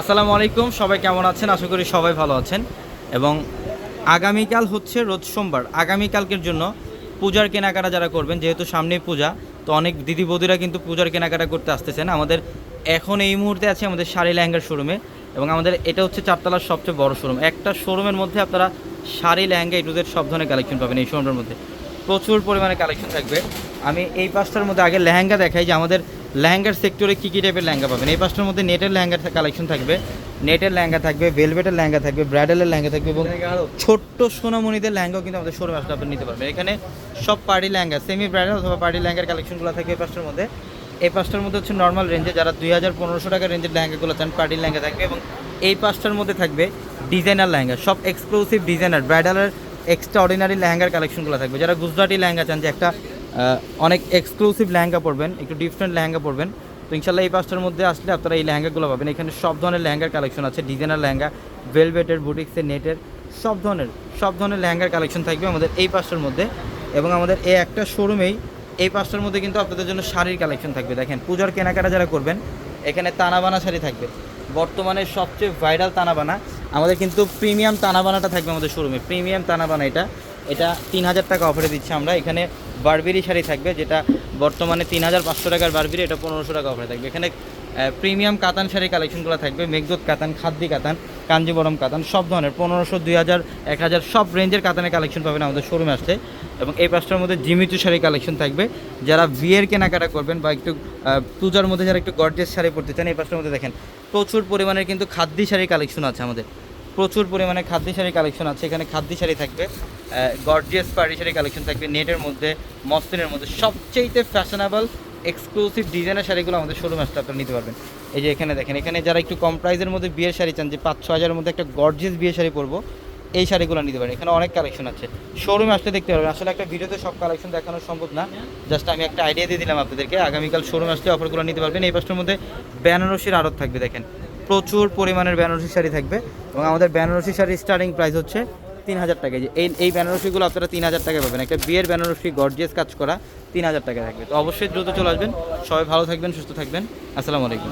আসসালামু আলাইকুম, সবাই কেমন আছেন? আশা করি সবাই ভালো আছেন। এবং আগামীকাল হচ্ছে রোজ সোমবার। আগামীকালকের জন্য পূজার কেনাকাটা যারা করবেন, যেহেতু সামনেই পূজা, তো অনেক দিদি বৌদিরা কিন্তু পূজার কেনাকাটা করতে আসতেছেন আমাদের এখন এই মুহূর্তে আছে আমাদের শাড়ি লেহেঙ্গার শোরুমে, এবং আমাদের এটা হচ্ছে চারতলার সবচেয়ে বড় শোরুম। একটা শোরুমের মধ্যে আপনারা শাড়ি, লেহেঙ্গা, এটুদের সব ধরনের কালেকশন পাবেন এই শোরুমের মধ্যে। প্রচুর পরিমাণে কালেকশন থাকবে। আমি এই পাঁচটার মধ্যে আগে লেহেঙ্গা দেখাই যে আমাদের লেহেঙ্গার সেক্টরে কী কী টাইপের লেহেঙ্গা পাবেন? এই পাঁচটার মধ্যে নেটের লেহেঙ্গার কালেকশন থাকবে। নেটের লেহেঙ্গা থাকবে ভেলভেটের লেহেঙ্গা থাকবে ব্রাইডালের লেহেঙ্গা থাকবে এবং ছোট্ট সোনামণিদের লেহেঙ্গাও কিন্তু আমাদের শোরুমে আসলে আপনি নিতে পারবেন। এখানে সব পার্টি লেহেঙ্গা সেমি ব্রাইডাল অথবা পার্টি লেহেঙ্গার কালেকশনগুলো থাকবে এই পাঁচটার মধ্যে। এই পাঁচটার মধ্যে হচ্ছে নর্মাল রেঞ্জে যারা দুই হাজার পনেরোশো টাকার রেঞ্জের লেহেঙ্গাগুলো চান পার্টি লেহেঙ্গা থাকবে এবং এই পাঁচটার মধ্যে থাকবে ডিজাইনার লেহেঙ্গা সব এক্সক্লুসিভ ডিজাইনার ব্রাইডালের এক্সট্রা অর্ডিনারি লেহেঙ্গার কালেকশনগুলো থাকবে। যারা গুজরাটি লেহেঙ্গা চান যে একটা অনেক এক্সক্লুসিভ লেহেঙ্গা পরবেন, একটু ডিফারেন্ট লেহেঙ্গা পরবেন। তো ইনশাল্লাহ এই পাঁচটার মধ্যে আসলে আপনারা এই লেহেঙ্গাগুলো পাবেন। এখানে সব ধরনের লেহেঙ্গার কালেকশন আছে ডিজাইনার লেহেঙ্গা ভেলভেটের বুটিক্সের নেটের সব ধরনের সব ধরনের লেহেঙ্গার কালেকশন থাকবে আমাদের এই পাঁচটার মধ্যে। এবং আমাদের এই একটা শোরুমেই এই পাঁচটার মধ্যে কিন্তু আপনাদের জন্য শাড়ির কালেকশন থাকবে। দেখেন, পূজার কেনাকাটা যারা করবেন, এখানে তানাবানা শাড়ি থাকবে। বর্তমানে সবচেয়ে ভাইরাল তানাবানা, আমাদের কিন্তু প্রিমিয়াম তানাবানাটা থাকবে আমাদের শোরুমে প্রিমিয়াম তানাবানা এটা। এটা তিন হাজার টাকা অফারে দিচ্ছি আমরা। এখানে বারবেরি শাড়ি থাকবে, যেটা বর্তমানে তিন হাজার পাঁচশো টাকার বারবেরি এটা পনেরোশো টাকা অফারে থাকবে। এখানে প্রিমিয়াম কাতান শাড়ি কালেকশনগুলো থাকবে, মেঘদূত কাতান, খাদ্দি কাতান, কাঞ্জিবরম কাতান, সব ধরনের, পনেরোশো, দুই হাজার, এক হাজার, সব রেঞ্জের কাতানের কালেকশন পাবেন আমাদের শোরুমে আসলে এবং এই পাঁচটার মধ্যে জিমিচু শাড়ি কালেকশন থাকবে। যারা বিয়ের কেনাকাটা করবেন বা একটু পূজার মধ্যে যারা একটু গর্জেস শাড়ি পরতে চান, এই পাঁচটার মধ্যে দেখেন, প্রচুর পরিমাণের কিন্তু খাদ্যি শাড়ি কালেকশন আছে আমাদের। প্রচুর পরিমাণে খাদ্য শাড়ি কালেকশন আছে। এখানে খাদ্য শাড়ি থাকবে গর্জিয়াস পাড়ি শাড়ি কালেকশন থাকবে নেটের মধ্যে মসলিনের মধ্যে। সবচেয়েতে ফ্যাশনেবল এক্সক্লুসিভ ডিজাইনের শাড়িগুলো আমাদের শোরুম আসতে আপনারা নিতে পারবেন। এই যে এখানে দেখেন, এখানে যারা একটু কম প্রাইসের মধ্যে বিয়ের শাড়ি চান, যে পাঁচ ছ হাজারের মধ্যে একটা গর্জিয়াস বিয়ের শাড়ি পরবো, এই শাড়িগুলো নিতে পারেন। এখানে অনেক কালেকশন আছে। শোরুমে আসতে দেখতে পারবেন। আসলে একটা ভিডিওতে সব কালেকশন দেখানো সম্ভব না। জাস্ট আমি একটা আইডিয়া দিয়ে দিলাম আপনাদেরকে। আগামীকাল শোরুম আসলে অফারগুলো নিতে পারবেন। এই পাঁচটার মধ্যে বেনারসির আড়ত থাকবে, দেখেন। প্রচুর পরিমাণের বেনারসি শাড়ি থাকবে এবং আমাদের বেনারসি শাড়ির স্টার্টিং প্রাইস হচ্ছে তিন হাজার টাকা যে এই এই বেনারসিগুলো আপনারা তিন হাজার টাকায় পাবেন। একটা বিয়ের বেনারসি গর্জিয়াস কাজ করা তিন হাজার টাকা থাকবে। তো অবশ্যই দ্রুত চলে আসবেন। সবাই ভালো থাকবেন, সুস্থ থাকবেন। আসসালামু আলাইকুম।